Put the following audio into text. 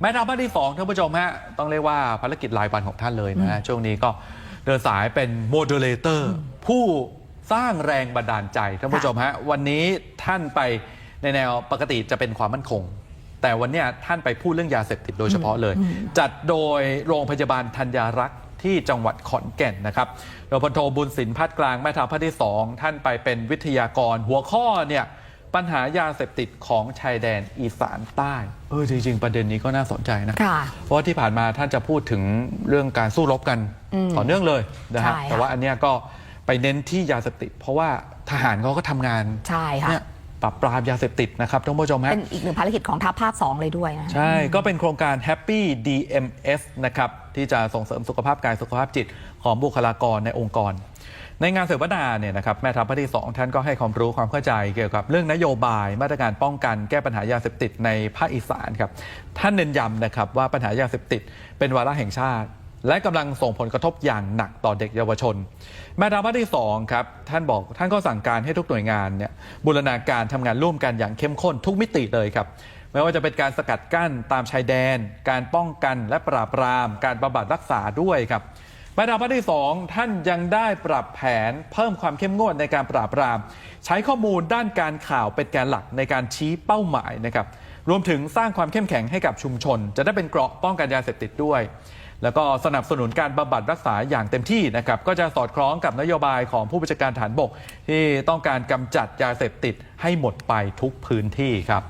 แม่ทัพภาคที่สองท่านผู้ชมฮะต้องเรียกว่าภารกิจรายวันของท่านเลยนะฮะช่วงนี้ก็เดินสายเป็นโมเดเลเตอร์ ผู้สร้างแรงบันดาลใจท่านผู้ชมฮะวันนี้ท่านไปในแนวปกติจะเป็นความมั่นคง แต่วันเนี้ยท่านไปพูดเรื่องยาเสพติดโดยเฉพาะเลย จัดโดยโรงพยาบาลธัญญารักษ์ที่จังหวัดขอนแก่นนะครับโดยพลโทบุญสินพัดกลางแม่ทัพภาคที่สองท่านไปเป็นวิทยากรหัวข้อเนี่ย ปัญหายาเสพติดของชายแดนอีสานใต้ เออจริง ๆ ประเด็นนี้ก็น่าสนใจนะค่ะเพราะว่าที่ผ่านมาท่านจะพูดถึงเรื่องการสู้รบกันอืมต่อเนื่องเลยนะฮะใช่ค่ะแต่ว่าอันเนี้ยก็ไปเน้นที่ยาเสพติด เพราะว่าทหารเขาก็ทำงานใช่ค่ะเนี่ยปราบปรามยาเสพติดนะครับท่านผู้ชมฮะเป็นอีกหนึ่งภารกิจของทัพภาค 2 เลยด้วยนะใช่ ก็เป็นโครงการ Happy DMS นะครับที่จะส่งเสริมสุขภาพกายสุขภาพจิตของบุคลากรในองค์กร ในงานเสวนาเนี่ยนะครับแม่ทัพภาคที่ 2 ท่านก็ให้ความรู้ความเข้าใจเกี่ยวกับเรื่องนโยบายมาตรการป้องกันแก้ปัญหายาเสพติดในภาคอีสานครับท่านเน้นย้ำนะครับว่าปัญหายาเสพติดเป็นวาระแห่งชาติ และกำลังส่งผลกระทบอย่างหนักต่อเด็กเยาวชน แม่ทัพภาคที่2ครับท่านบอกท่านก็สั่งการให้ทุกหน่วยงานเนี่ยบูรณาการทำงานร่วมกันอย่างเข้มข้นทุกมิติเลยครับไม่ว่าจะเป็นการสกัดกั้นตามชายแดน การป้องกันและปราบปราม การบำบัดรักษาด้วยครับ มาดามที่ 2 ท่านยังได้ปรับแผนเพิ่มความเข้มงวดในการปราบปราม ใช้ข้อมูลด้านการข่าวเป็นแกนหลักในการชี้เป้าหมายนะครับรวมถึงสร้างความเข้มแข็งให้กับชุมชน จะได้เป็นเกราะป้องกันยาเสพติดด้วย แล้วก็สนับสนุนการบำบัดรักษาอย่างเต็มที่นะครับก็จะสอดคล้องกับนโยบายของผู้บัญชาการฐานบก ที่ต้องการกำจัดยาเสพติดให้หมดไปทุกพื้นที่ครับ